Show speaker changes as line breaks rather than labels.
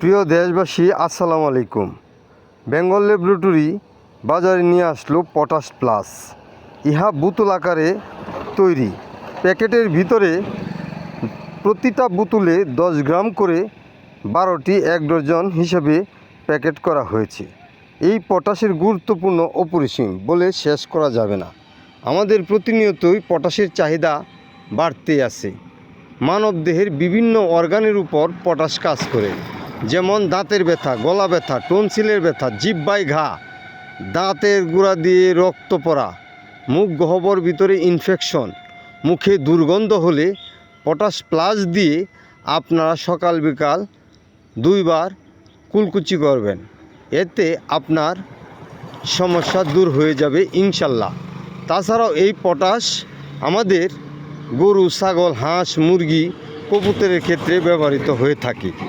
প্রিয় দেশবাসী, আসসালামু আলাইকুম। বেঙ্গল ল্যাবরেটরি বাজারে নিয়ে আসলো পটাশ প্লাস। ইহা বোতল আকারে তৈরি। প্যাকেটের ভিতরে প্রতিটা বোতলে দশ গ্রাম করে বারোটি এক ডজন হিসেবে প্যাকেট করা হয়েছে। এই পটাশের গুরুত্বপূর্ণ অপরিসীম বলে শেষ করা যাবে না। আমাদের প্রতিনিয়তই পটাশের চাহিদা বাড়তে আছে। মানবদেহের বিভিন্ন অর্গানের উপর পটাশ কাজ করে। যেমন দাঁতের ব্যথা, গলা ব্যথা, টনসিলের ব্যথা জিব্বাই ঘা, দাঁতের গুঁড়া দিয়ে রক্ত পড়া, মুখ গহ্বর ভিতরে ইনফেকশন মুখে দুর্গন্ধ হলে পটাশ প্লাস দিয়ে আপনারা সকাল বিকাল দুইবার কুলকুচি করবেন। এতে আপনার সমস্যা দূর হয়ে যাবে ইনশাল্লাহ। তাছাড়াও এই পটাশ আমাদের গরু, ছাগল, হাঁস, মুরগি, কবুতরের ক্ষেত্রে ব্যবহৃত হয়ে থাকে।